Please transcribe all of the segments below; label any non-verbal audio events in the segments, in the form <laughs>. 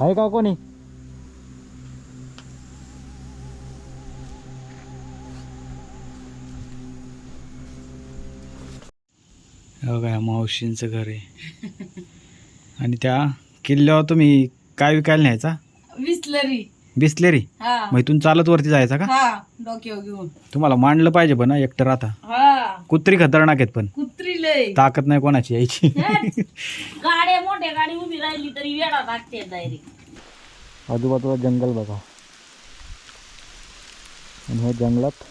आहे का कोणी हो काय मावशींचं घर आहे. आणि त्या किल्ल्यावर तुम्ही काय विकायला न्यायचा? विसलरी बिसलेरी? हा. मग इथून चालत वरती जायचा का? हा डोक्यावर घेऊन. तुम्हाला मांडलं पाहिजे पण हं, एकटं राहता. हा. कुत्री खतरनाक आहेत पण. कुत्री लय. ताकद नाही कोणाची यायची. गाड्या मोठ्या गाडी उभी राहिली तरी वेळा लागते डायरेक्ट आजूबाजूला जंगल बघा. आणि ह्या जंगलात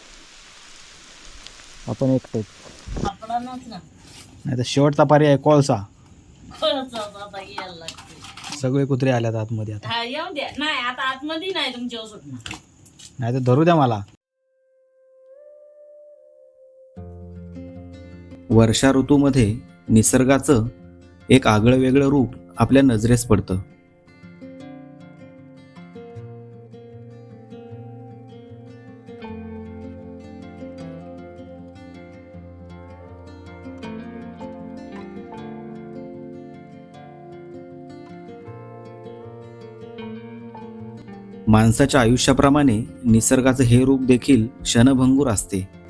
आपण एकटेच नाही तर शेवटचा पर्याय कोळसा. सगळे कुत्रे आल्यात आतमध्ये आता. हा येऊ द्या. नाही आता आतमध्ये नाही तुमच्या सुटणार. नाही तर धरू द्या मला. वर्षा ऋतूमध्ये निसर्गाचं एक आगळं वेगळं रूप आपल्या नजरेस पडतं. माणसाच्या आयुष्याप्रमाणे निसर्गाचं हे रूप देखील क्षणभंगूर असते.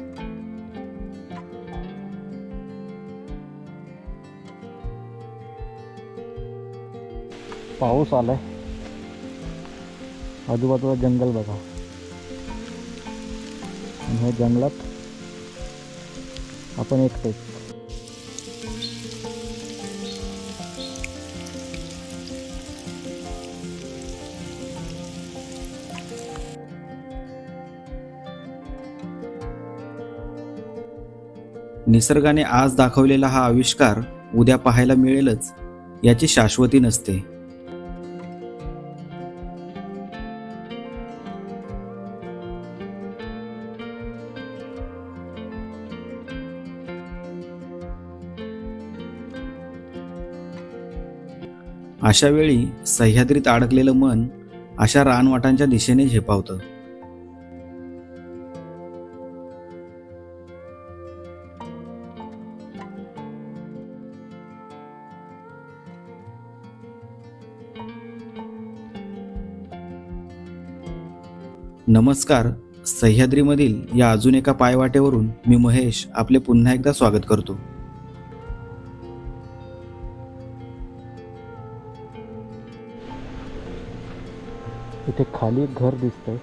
पाऊस आलाय. आजूबाजूला जंगल बघा. आणि ह्या जंगलात आपण एकटेच निसर्गाने आज दाखवलेला हा आविष्कार उद्या पाहायला मिळेलच याची शाश्वती नसते. अशा वेळी सह्याद्रीत अडकलेलं मन अशा रानवाटांच्या दिशेने झेपावतं. नमस्कार सह्याद्रीमधील या अजून एका पायवाटेवरून मी महेश आपले पुन्हा एकदा स्वागत करतो. इथे खाली एक घर दिसतंय.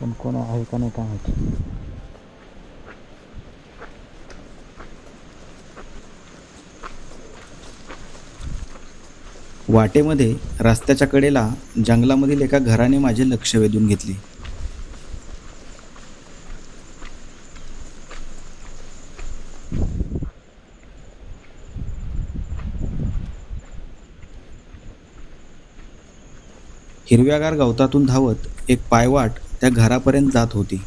पण कोण आहे का नाही काय माहिती. वाटेमध्ये रस्त्याच्या कडेला जंगलामधील एका घराने माझे लक्ष वेधून घेतले. हिरव्यागार गवतातून धावत एक पायवाट त्या घरापर्यंत जात होती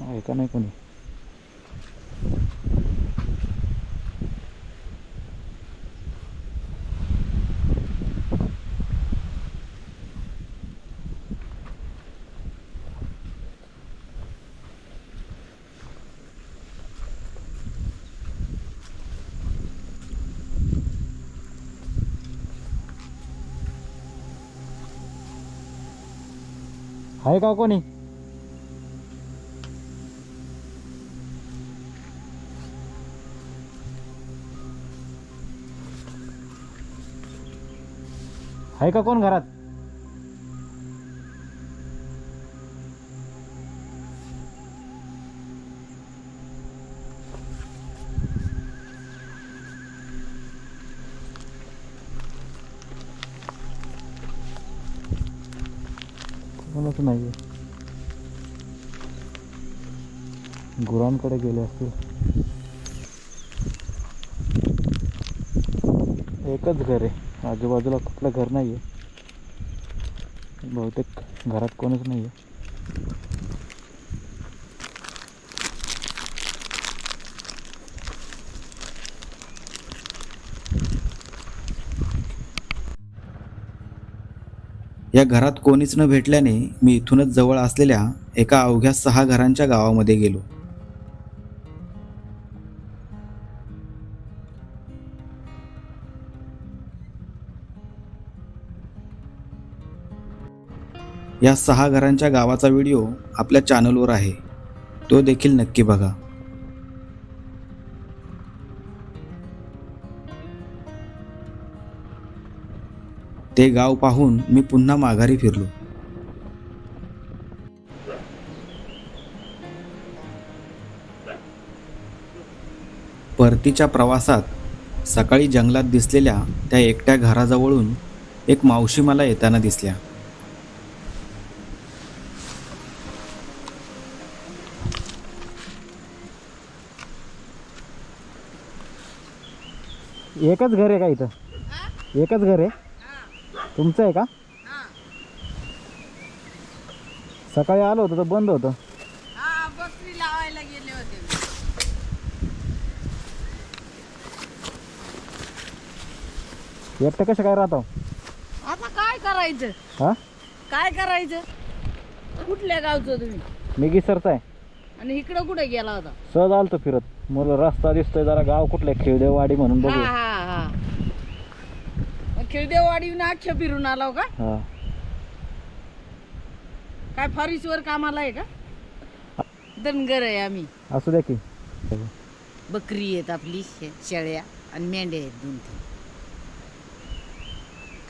आहे का नाही कोणी आहे का कोणी? आहे का कोण घरात? कच नाही आहे गुरांकडे गेले असतील. एकच घर आहे. आजूबाजूला कुठलं घर नाही आहे बहुतेक घरात कोणच नाही आहे या घरात कोणीच न भेटल्याने मी इथूनच जवळ असलेल्या एका अवघ्या सहा घरांच्या गावामध्ये गेलो. या सहा घरांच्या गावाचा व्हिडिओ आपल्या चॅनलवर आहे. तो देखील नक्की बघा. ते गाव पाहून मी पुन्हा माघारी फिरलो. परतीच्या प्रवासात सकाळी जंगलात दिसलेल्या त्या एकट्या घराजवळून एक मावशी मला येताना दिसल्या. एकच घर आहे का इथं? एकच घर आहे? तुमचं आहे का? सकाळी आलो होतो तर बंद होतं. हा बकरी लावायला गेले होते मी. एकटं कसं काय राहतो? आता काय करायचं? हा? काय करायचं? कुठल्या गावचं तुम्ही? मी गिसरचा आहे. आणि इकडं कुठे गेला होता? सहज आलतो फिरत. मला रस्ता दिसतोय जरा गाव कुठलं खेळदेवाडी म्हणून हा बघू. हा. खिळदेवाडीहून अख्ख्या फिरून आलो का? हा. काय फॉरेस्टवर कामाला आहे का? धनगर आहे आम्ही. असू द्या की. बकरी आहेत आपली शे- शेळ्या आणि मेंढ्या आहेत दोन तीन.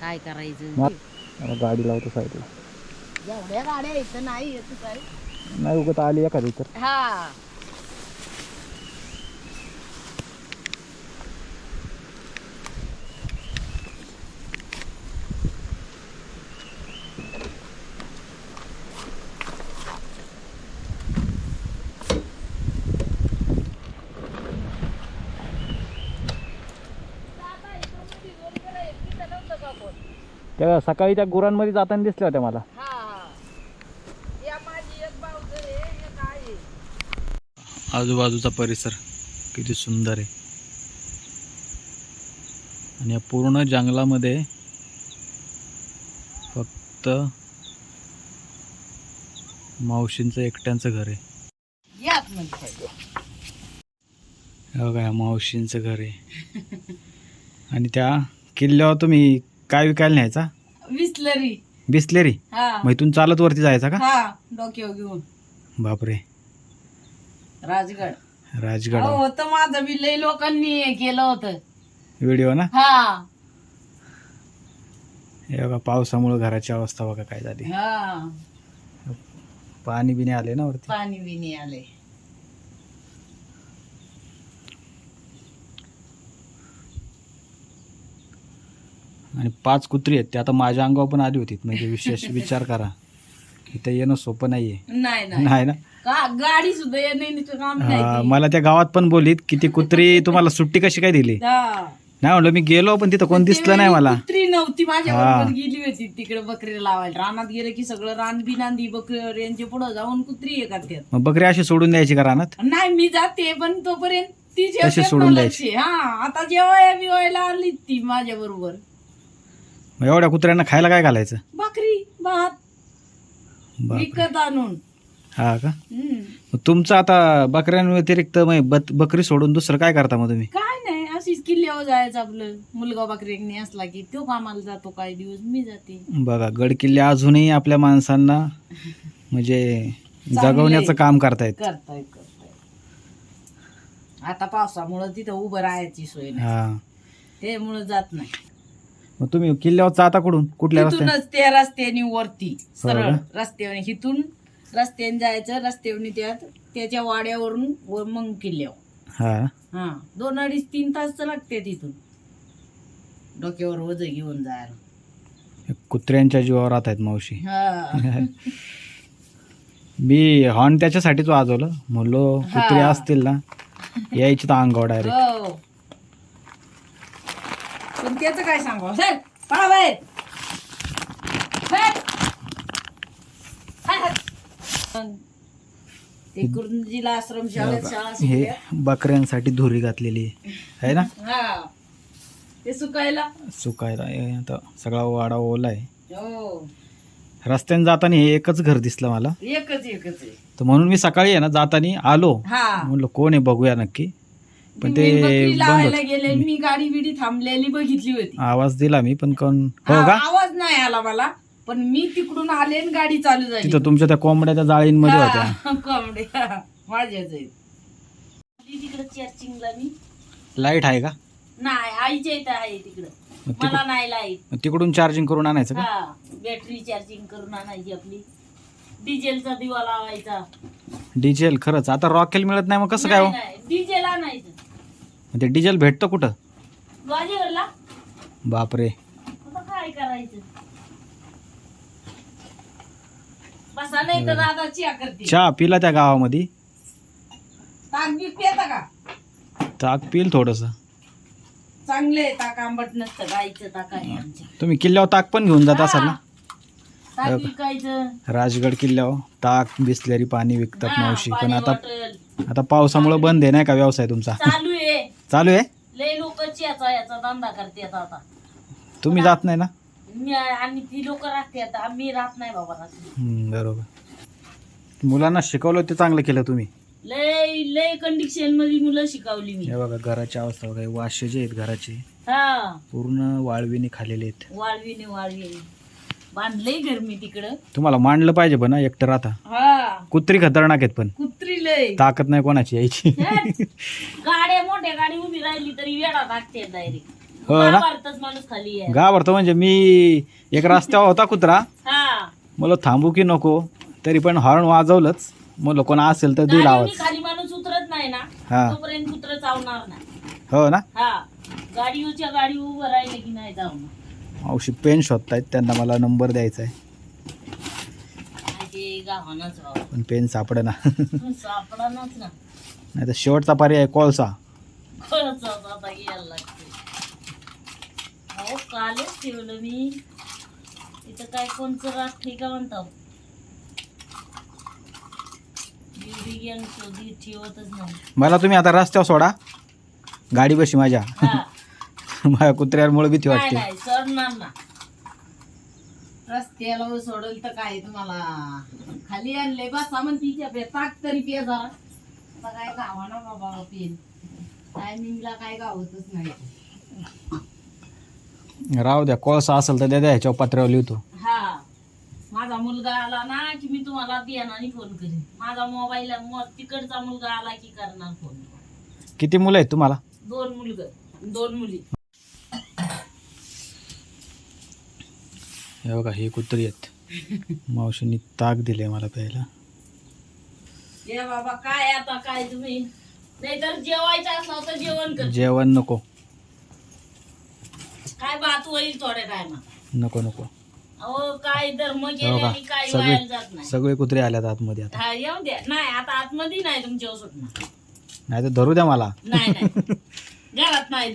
काय करायचं? मला गाडी लावतो साईडला. एवढ्या गाड्या इथं नाही येत काय नाही उगत आली एखादी तर. हा. त्या सकाळी त्या गुरांमध्ये जाताना दिसल्या होत्या मला. हा हा. या माझी एक भाऊ आहे एक आहे? आजूबाजूचा परिसर किती सुंदर आहे. आणि या पूर्ण जंगलामध्ये फक्त मावशींचं एकट्यांचं घर आहे. बघा या मावशींचं घर आहे. आणि त्या किल्ल्यावर तुम्ही काय विकायला न्यायचा? विसलरी बिसलेरी? हा. मग इथून चालत वरती जायचा का? हा डोक्यावर घेऊन. बापरे. राजगड. राजगड. अहो, होतं माझं बी लय लोकांनी हे केलं होतं. व्हिडिओ ना? हा. हे बघा पावसामुळे घराची अवस्था बघा काय झाली. हा. पाणी बिणी आले ना वरती? पाणी बिणी आले. आणि पाच कुत्री आहेत ते आता माझ्या अंगावर पण आली होती म्हणजे विशेष <laughs> विचार करा. इथं येणं सोपं नाहीये. नाही नाही. नाही ना? गाडी सुद्धा काम हा, ती. मला त्या गावात पण बोलीत की ती कुत्री <laughs> तुम्हाला सुट्टी कशी काय दिली? हा. नाही म्हणलं मी गेलो पण तिथं कोण दिसलं नाही मला. कुत्री नव्हती माझ्या. बरोबर गेली होती तिकडे बकरी लावायला. रानात गेलं की सगळं रान बिनांदी बकरी यांच्या पुढे जाऊन कुत्री हे करतात मग बकरी अशी सोडून द्यायची का रानात? नाही मी जाते पण तोपर्यंत ती जेवते सोडून मला द्यायची. हा आता जेवाय बिवायला आली ती माझ्या बरोबर. मग एवढ्या कुत्र्यांना खायला काय घालायचं? भाकरी भात बापरे. विकत आणून. हा का? हम्म. मग तुमचं आता बकऱ्यांव्यतिरिक्त मग बत- बकरी सोडून दुसरं काय करता मग तुम्ही? काय नाही अशीच किल्ल्यावर जायचं आपलं. मुलगा बकरी असला की तो कामाला जातो काही दिवस मी जाते. बघा गड किल्ले अजूनही आपल्या माणसांना म्हणजे जगवण्याचं काम करतायत. करताय करताय आता पावसामुळं तिथं उभं राहायची सोय नाही. हा. त्यामुळं जात नाही. मग तुम्ही किल्ल्यावर जाता कुठून? कुठल्या रस्त्याने? तिथूनच त्या रस्त्याने वरती सरळ हो रस्त्याने हिथून रस्त्याने जायचं रस्त्याने त्यात त्याच्या वाड्यावरून वर मग किल्ल्यावर. हा. हा दोन अडीच तीन तास लागते तिथून. डोक्यावर वज घेऊन जायला. कुत्र्यांच्या जीवावर राहत आहेत मावशी. हा. <laughs> मी हॉर्न त्याच्यासाठीच वाजवलं. म्हणलो कुत्रे. असतील ना यायची तर अंगावर डायरेक्ट हो पण त्याचं काय सांगू सर पळा बाहेर. ते आश्रम शाळेत शाळा हे शिकल्या. बकऱ्यांसाठी धुरी घातलेली आहे. ना? हा. ते सुकायला? सुकायला हे आता सगळा वाडा ओला आहे हो. रस्त्याने जाताना हे एकच घर दिसलं मला. एकच एकच आहे. तर म्हणून मी सकाळी आहे ना जाताना आलो. हा. म्हणलं कोण आहे? बघूया नक्की. पण ते मी बकरी बंद लावायला होत. गेले मी गाडी बिडी थांबलेली बघितली होती. आवाज दिला मी पण कोण हो का? आवाज नाही आला मला पण मी तिकडून आले आणि गाडी चालू झाली. तिथं तुमच्या त्या कोंबड्या त्या जाळींमध्ये होत्या. हा, <laughs> कोंबड्या. माझ्याच आहेत. तिकडे चर्चिंगला मी. लाइट आहे का? नाही आईच्या इथं आहे तिकडं. मला तिकडून नाही लाइट. मग तिकडून चार्जिंग करून आणायचं का? हा बॅटरी चार्जिंग करून आणायची आपली. डिझेलचा दिवा लावायचा. डिझेल खरंच. आता रॉकेल मिळत नाही मग कसं काय हो? डिझेल आणायचं. ते डिझेल भेटतं कुठं? बापरे. आता काय करायचं? बसा नाही तर दादा चिया करते चहा पिला त्या गावामध्ये? ताक बी पेता का? ताक पिल थोडस. चांगले ताक आंबट नसतं गाईचं ताक आहे आमच्या. तुम्ही किल्ल्यावर ताक पण घेऊन जात असाल ना? ताक विकायचं. राजगड किल्ल्यावर ताक बिसलेरी पाणी विकतात हा, मावशी. पण पाणी आता बॉटल आता पावसामुळे बंद आहे नाही का व्यवसाय तुमचा? चालू चालू आहे? लय लोक चियाचा याचा धंदा करतात आता. तुम्ही जात नाही ना? मी आणि ती लोक राहतात आम्ही राहत नाही बाबा रात्री. हम्म, बरोबर. मुलांना शिकवलं ते चांगलं केलं तुम्ही. लय लय कंडिशनमध्ये मुलं शिकवली मी. हे बघा घराची अवस्था बघा हे वाशे जे आहेत घराचे. हा. पूर्ण वाळवीने खालेले आहेत. वाळवीने वाळवीने. बांधलंय घर मी तिकडं. तुम्हाला मांडलं पाहिजे पण हं, एकटं राहता. हा. कुत्री खतरनाक आहेत पण. कुत्री लय ताकद नाही कोणाची यायची. गाड्या मोठ्या गाडी उभी राहिली तरी वेळा लागते डायरेक्ट हो ना? भारतच माणूस खाली आहे. गावरतो म्हणजे मी एक रस्त्यावर होता कुत्रा. हा. मला थांबू की नको तरी पण हॉर्न वाजवलंच. मग कोण असेल तर गाडीवरनी आवाज. खाली माणूस उतरत नाही ना हा. तोपर्यंत कुत्र चावणार नाही. हो ना? हा. गाडीवरच्या गाडी उभं राहिले की नाही जाऊन मावशी पेन शोधतायत त्यांना मला नंबर द्यायचा आहे. पण पेन सापड ना. नाही तर शेवटचा पर्याय कोळसा खरंच आता यायला लागते. अहो कालच ठेवलं मी. इथं काय कोणचं राखते का म्हणतो? बिवडी गॅंग शोधी ठेवतच नाही. मला तुम्ही आता रस्त्यावर सोडा. गाडी बशी माझ्या. <laughs> माझ्या कुत्र्यामुळे भीती नाही वाटते. नाही ना. रस्त्याला सोडल तर काय तुम्हाला? खाली आणले बसा मग तिच्या पे ताक तरी पे जरा. आता काय गावा ना बाबा पेन. टायमिंगला काय गावतच नाही. राहू द्या कोळसा असेल तर द्या द्या ह्याच्यावर पत्र्यावर लिहितो. हा. माझा मुलगा आला ना की मी तुम्हाला बियाणाने फोन करेन. माझा मोबाईल तिकडचा मुलगा आला की करणार फोन किती मुलं आहेत तुम्हाला? दोन मुलग दोन मुली. हे बघा हे कुत्री आहेत. मावशींनी ताक दिले मला प्यायला. ये बाबा काय आता काय तुम्ही? नाहीतर जेवायचं असलं तर जेवण कर. जेवण नको. काय बात होईल थोड्या टायमात नको नको. अहो काय धर्म हो काय सगळे व्हायला जात नाही. सगळे कुत्रे आल्यात आतमध्ये आता. हा येऊ द्या. नाही आता आतमध्ये नाही तुमच्यावर सुटणार. नाही तर धरू द्या मला. नाही नाही. घरात नाही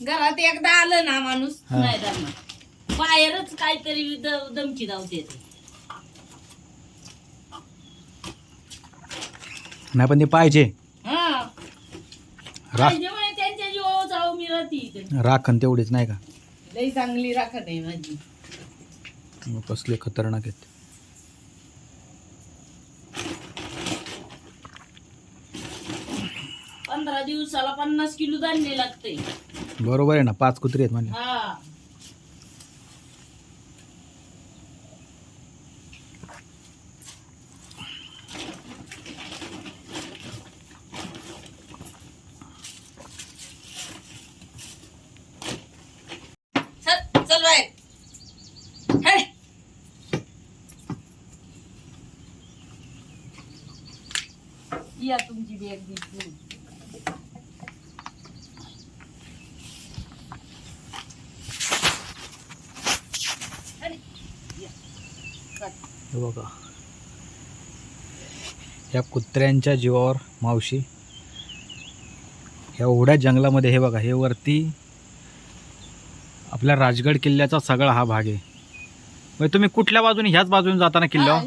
घरात एकदा आलं ना माणूस हा. नाही धरणार बाहेरच काहीतरी द- धमकी धावते. नाही पण ते पाहिजे. हा. रा पाहिजे म्हणे त्यांच्या जीवावर जाऊ मी राहते इथे. राखण तेवढीच नाही का? लई चांगली राखत आहे माझी. मग कसले खतरनाक आहेत. पंधरा दिवसाला पन्नास किलो धान्य लागते बरोबर आहे ना पाच कुत्री आहेत म्हणजे या तुमची बॅग दिसली हे बघा. या कुत्र्यांच्या जीवावर मावशी. ह्या एवढ्या जंगलामध्ये हे बघा हे वरती आपल्या राजगड किल्ल्याचा सगळा हा भाग आहे. म्हणजे तुम्ही कुठल्या बाजूने ह्याच बाजूने जाताना किल्ल्यावर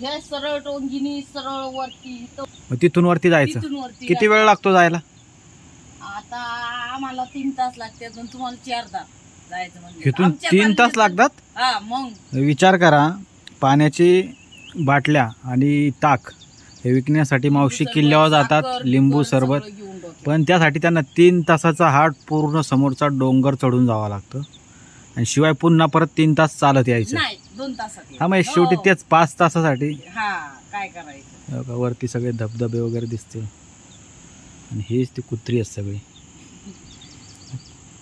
ह्या सरळ टोंगिनी सरळ वरती मग तिथून वरती जायचं. तिथून वरती किती वेळ लागतो जायला? आता आम्हाला तीन तास लागतात पण तुम्हाला चार तास जायचं म्हणजे. इथून आमच्या तीन तास लागतात? हा मग. विचार करा पाण्याची बाटल्या आणि ताक हे विकण्यासाठी मावशी किल्ल्यावर जातात लिंबू सरबत. पण त्यासाठी त्यांना तीन तासाचा हाट पूर्ण समोरचा डोंगर चढून जावं लागतं. आणि शिवाय पुन्हा परत तीन तास चालत यायचं. दोन तासात. हा मग शेवटी हो. तेच पाच तासासाठी. हा काय करायचं? बघा, वरती सगळे धबधबे वगैरे दिसते आणि हेच ती कुत्री आहेत सगळी.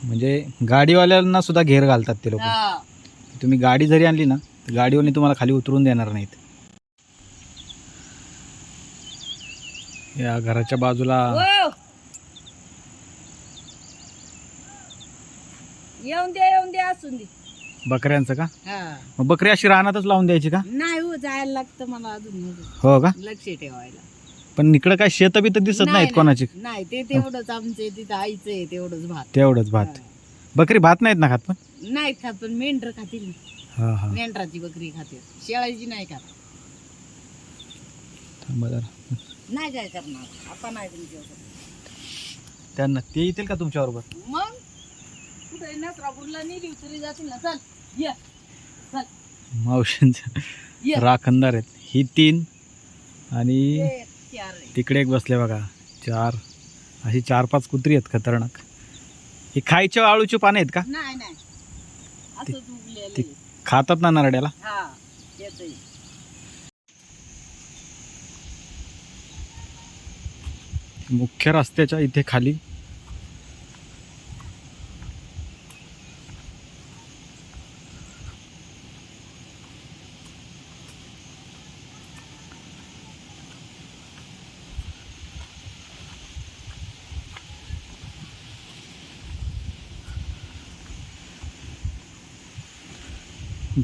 म्हणजे गाडीवाल्यांना सुद्धा घेर घालतात ते लोक. तुम्ही गाडी जरी आणली ना गाडीवाले तुम्हाला खाली उतरून देणार नाहीत. या घराच्या बाजूला. येऊन दे येऊन दे असून दे. बकऱ्यांचं का? हा. मग बकरी अशी रानातच लावून द्यायची का? नाही हो जायला लागतं मला अजून हो का? लक्ष ठेवायला. पण इकडं काय शेत बी तर दिसत नाही, नाहीत कोणाची? नाही ते तेवढंच आमचे तिथं आईचं आहे तेवढंच भात. तेवढंच भात. बकरी भात नाहीत ना खात पण? नाहीत खात पण मेंढर खातील. हा हा. मेंढराची बकरी खाते. शेळाची नाही खात. थांबा जरा. नाही काय करणार? आता नाही तुमच्या त्यांना ते येतील का तुमच्या बरोबर मग? कुठे नसरापूरला नेली तरी जातील ना. चल ये. चल. मावशींचं ये. राखणदार आहेत. ही तीन आणि ये, चार आहे. तिकडे एक बसले बघा. चार. अशी चार पाच कुत्री आहेत खतरनाक. ही खायच्या आळूची पाने आहेत का? नाही नाही. आहे. खातात ना नरड्याला हा. मुख्य रस्त्याच्या इथे खाली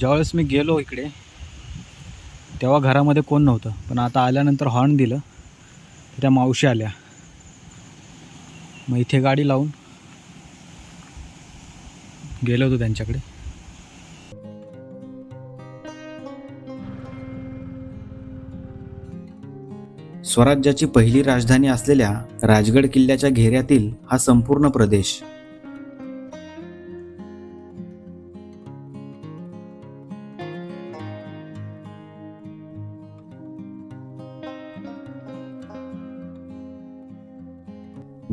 ज्यावेळेस मी गेलो इकडे तेव्हा घरामध्ये कोण नव्हतं. पण आता आल्यानंतर हॉर्न दिलं तर त्या मावशी आल्या. मग इथे गाडी लावून गेलो होतो त्यांच्याकडे. स्वराज्याची पहिली राजधानी असलेल्या राजगड किल्ल्याच्या घेऱ्यातील हा संपूर्ण प्रदेश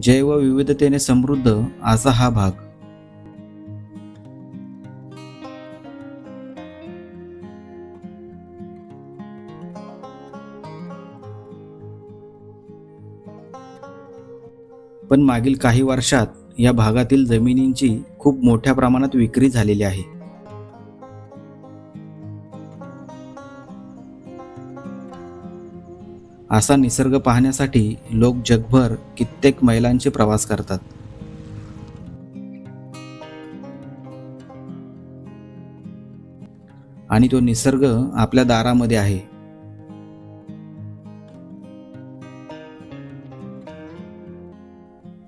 जैवविविधतेने समृद्ध असा हा भाग. पण मागील काही वर्षात या भागातील जमिनींची खूप मोठ्या प्रमाणात विक्री झालेली आहे. असा निसर्ग पाहण्यासाठी लोक जगभर कित्येक मैलांचे प्रवास करतात. आणि तो निसर्ग आपल्या दारामध्ये आहे.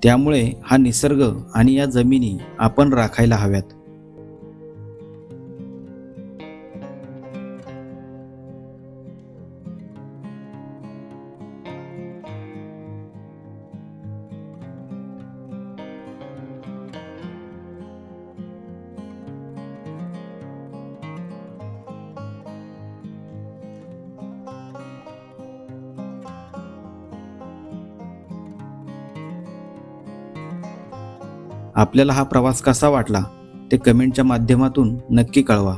त्यामुळे हा निसर्ग आणि या जमिनी आपण राखायला हव्यात. आपल्याला हा प्रवास कसा वाटला ते कमेंटच्या माध्यमातून नक्की कळवा.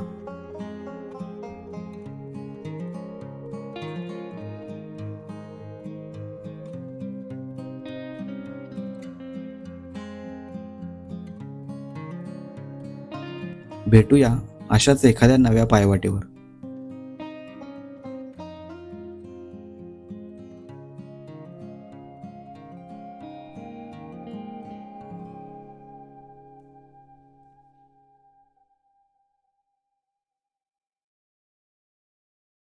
भेटूया अशाच एखाद्या नव्या पायवाटेवर.